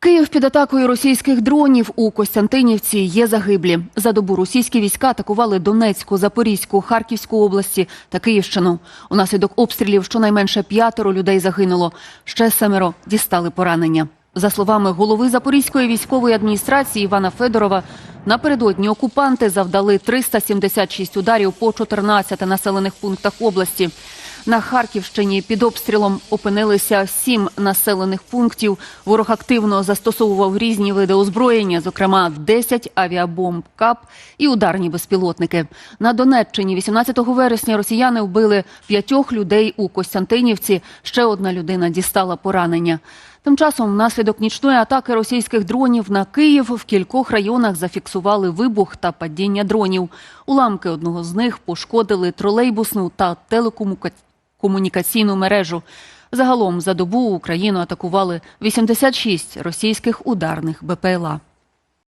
Київ під атакою російських дронів у Костянтинівці є загиблі. За добу російські війська атакували Донецьку, Запорізьку, Харківську області та Київщину. Унаслідок обстрілів щонайменше п'ятеро людей загинуло. Ще семеро дістали поранення. За словами голови Запорізької військової адміністрації Івана Федорова, напередодні окупанти завдали 376 ударів по 14 населених пунктах області. На Харківщині під обстрілом опинилися сім населених пунктів. Ворог активно застосовував різні види озброєння, зокрема 10 авіабомб КАП і ударні безпілотники. На Донеччині 18 вересня росіяни вбили п'ятьох людей у Костянтинівці. Ще одна людина дістала поранення. Тим часом, внаслідок нічної атаки російських дронів на Київ в кількох районах зафіксували вибух та падіння дронів. Уламки одного з них пошкодили тролейбусну та телекомунікаційну мережу. Загалом за добу Україну атакували 86 російських ударних БПЛА.